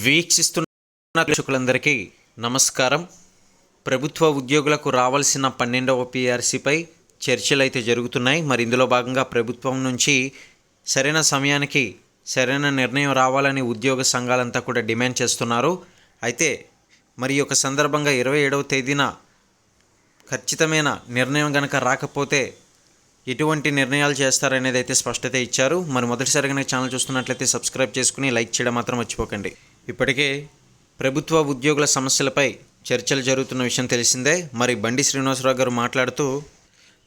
వీక్షిస్తున్న ప్రేక్షకులందరికీ నమస్కారం. ప్రభుత్వ ఉద్యోగులకు రావాల్సిన పన్నెండవ పిఆర్సీపై చర్చలు అయితే జరుగుతున్నాయి. మరి ఇందులో భాగంగా ప్రభుత్వం నుంచి సరైన సమయానికి సరైన నిర్ణయం రావాలని ఉద్యోగ సంఘాలంతా కూడా డిమాండ్ చేస్తున్నారు. అయితే మరి యొక్క సందర్భంగా ఇరవై ఏడవ తేదీన ఖచ్చితమైన నిర్ణయం గనక రాకపోతే ఎటువంటి నిర్ణయాలు చేస్తారనేది అయితే స్పష్టత ఇచ్చారు. మరి మొదటిసారి కనుక ఛానల్ చూస్తున్నట్లయితే సబ్స్క్రైబ్ చేసుకుని లైక్ చేయడం మాత్రం మర్చిపోకండి. ఇప్పటికే ప్రభుత్వ ఉద్యోగుల సమస్యలపై చర్చలు జరుగుతున్న విషయం తెలిసిందే. మరి బండి శ్రీనివాసరావు గారు మాట్లాడుతూ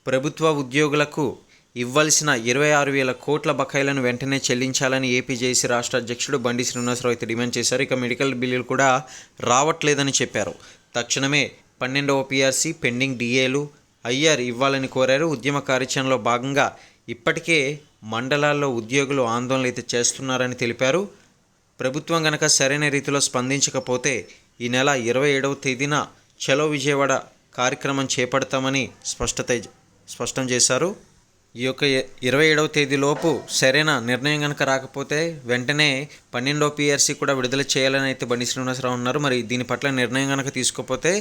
ప్రభుత్వ ఉద్యోగులకు ఇవ్వాల్సిన ఇరవై ఆరు వేల కోట్ల బకాయిలను వెంటనే చెల్లించాలని ఏపీజేసీ రాష్ట్ర అధ్యక్షుడు బండి శ్రీనివాసరావు అయితే డిమాండ్ చేశారు. ఇక మెడికల్ బిల్లులు కూడా రావట్లేదని చెప్పారు. తక్షణమే పన్నెండవ పిఆర్సీ పెండింగ్ డిఏలు ఐఆర్ ఇవ్వాలని కోరారు. ఉద్యమ కార్యాచరణలో భాగంగా ఇప్పటికే మండలాల్లో ఉద్యోగులు ఆందోళన అయితే చేస్తున్నారని తెలిపారు. ప్రభుత్వం గనక సరైన రీతిలో స్పందించకపోతే ఈ నెల ఇరవై ఏడవ తేదీన చలో విజయవాడ కార్యక్రమం చేపడతామని స్పష్టత స్పష్టం చేశారు. ఈ యొక్క ఇరవై ఏడవ తేదీలోపు సరైన నిర్ణయం కనుక రాకపోతే వెంటనే పన్నెండవ పిఆర్సీ కూడా విడుదల చేయాలని అయితే బండి శ్రీనివాసరావు ఉన్నారు మరి దీని పట్ల నిర్ణయం కనుక తీసుకోకపోతే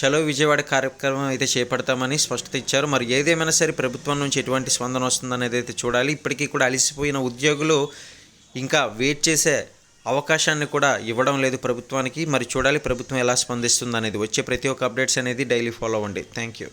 చలో విజయవాడ కార్యక్రమం అయితే చేపడతామని స్పష్టత ఇచ్చారు. మరి ఏదేమైనా సరే ప్రభుత్వం నుంచి ఎటువంటి స్పందన వస్తుందనేది అయితే చూడాలి. ఇప్పటికీ కూడా అలసిపోయిన ఉద్యోగులు ఇంకా వెయిట్ చేసే అవకాశాన్ని కూడా ఇవ్వడం లేదు ప్రభుత్వానికి. మరి చూడాలి ప్రభుత్వం ఎలా స్పందిస్తుంది అనేది వచ్చే ప్రతి ఒక్క అప్డేట్స్ అనేది డైలీ ఫాలో అవ్వండి. Thank you.